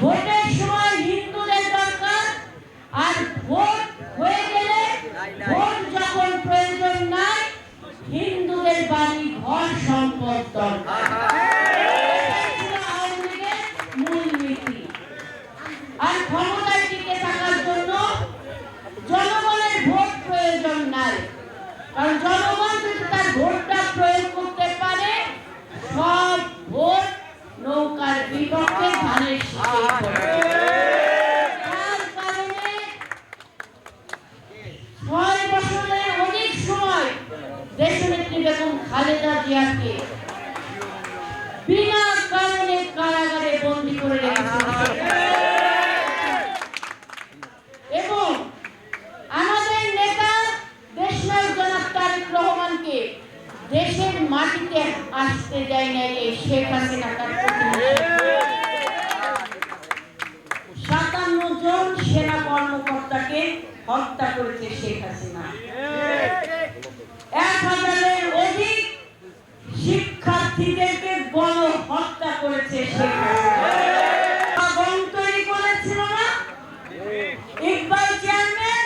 ভোটের খালেদা জিয়াকে বিনা কারণে কারাগারে বন্দী করে রেখেছিল এবং আমাদের নেতা দেশনায়ক জনাব রহমানকে দেশের মাটিতে আসতে দেয় নাই এই শেখ সাতান্ন জন সেনা কর্মকর্তাকে হত্যা করেছে শেখ হাসিনা এক হাজারের অধিক শিক্ষার্থীদেরকে গণ হত্যা করেছে শেখ হাসিনা গণ তৈরি করেছিল না ইকবাল চেয়ারম্যান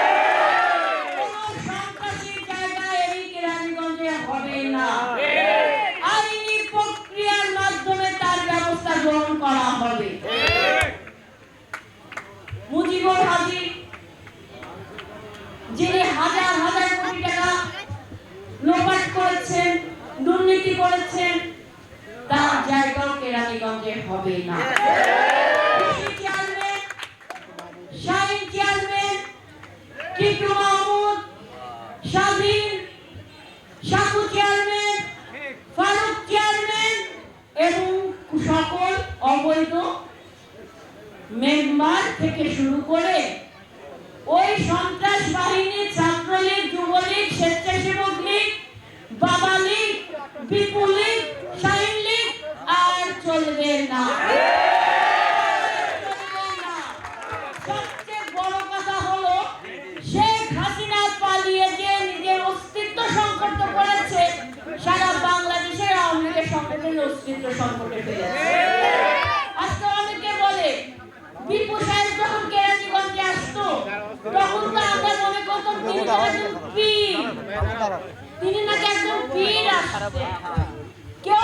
হবে মুজিবুর হাজার হাজার টাকা করেছেন দুর্নীতি করেছেন তার জায়গাও কেরানীগঞ্জে হবে না খুশি chairman Shahin chairman Titu Mahmud Swadhin Saku chairman Faruk chairman এবং সকল অবৈধ মেম্বার থেকে শুরু করে ওই সন্ত্রাস বাহিনী ছাত্রলীগ, যুবলীগ, স্বেচ্ছাসেবক লীগ, বাবা লীগ, বিপুল লীগ, শাহিন লীগ আর চলবে না। সারা বাংলাদেশের আওয়ামী লীগের সংগঠনের অস্তিত্ব সংকটে ফেলেছে। পীর। তিনি নাকি একজন পীর আসছে। কেউ